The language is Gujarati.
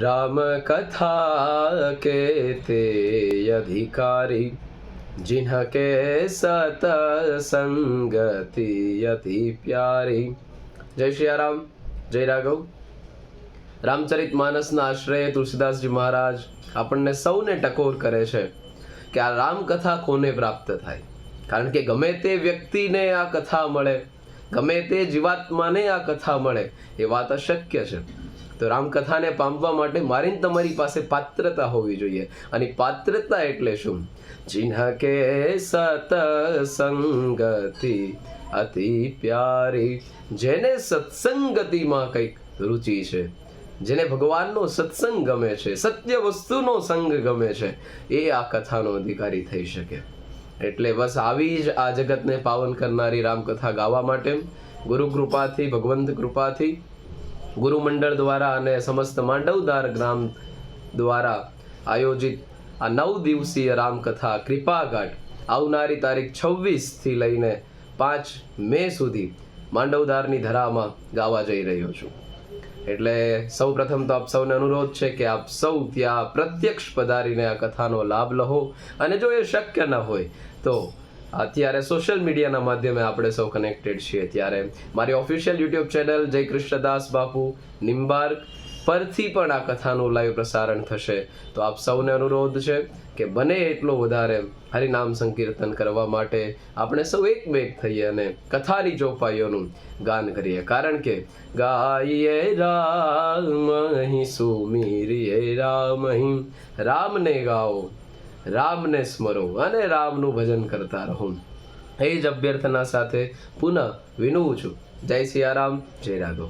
राम कथा के ते अधिकारी जिन्हके सत संगति अति प्यारी જય સિયારામ જય રાઘવ રામચરિત માનસના આશ્રય તુલસીદાસજી મહારાજ આપણને સૌને ટકોર કરે છે કે આ રામકથા કોને પ્રાપ્ત થાય કારણ કે ગમે તે વ્યક્તિને આ કથા મળે ગમે તે જીવાત્માને આ કથા મળે એ વાત અશક્ય છે તો રામકથાને પામવા માટે મારી તમારી પાસે પાત્રતા હોવી જોઈએ. અને પાત્રતા એટલે શું? ચિહ્ન કે સત સંગતિ અતિ પ્યારી, જેને સત્સંગતિમાં કંઈક રુચિ છે, જેને ભગવાનનો સત્સંગ ગમે છે, સત્ય વસ્તુનો સંગ ગમે છે, એ આ કથાનો અધિકારી થઈ શકે. એટલે બસ આવી જ આ જગતને પાવન કરનારી રામકથા ગાવા માટે ગુરુ કૃપાથી ભગવંત કૃપાથી ગુરુમંડળ દ્વારા અને સમસ્ત માંડવદાર ગ્રામ દ્વારા આયોજિત આ નવ દિવસીય રામકથા કૃપાઘાટ આવનારી તારીખ છવ્વીસથી લઈને પાંચ મે સુધી માંડવદારની ધરામાં ગાવા જઈ રહ્યો છું. એટલે સૌ પ્રથમ તો આપ સૌને અનુરોધ છે કે આપ સૌ ત્યાં પ્રત્યક્ષ પધારીને આ કથાનો લાભ લહો અને જો એ શક્ય ન હોય તો અત્યારે સોશિયલ મીડિયાના માધ્યમે આપણે સૌ કનેક્ટેડ છીએ. ત્યારે મારી ઓફિશિયલ યુટ્યુબ ચેનલ જય કૃષ્ણદાસ બાપુ નિમ્બાર્ક પરથી પણ આ કથાનું લાઈવ પ્રસારણ થશે. તો આપ સૌને અનુરોધ છે કે બને એટલો વધારે હરિનામ સંકીર્તન કરવા માટે આપણે સૌ એક બેગ થઈએ અને કથાની ચોપાઈઓનું ગાન કરીએ. કારણ કે ગાઈએ રામ સુમીરીએ રામ રામને ગાઓ રામને સ્મરો અને રામનું ભજન કરતા રહો. એ જ અભ્યર્થના સાથે પુનઃ વિનવું છું. જય સિયારામ, જય રાઘવ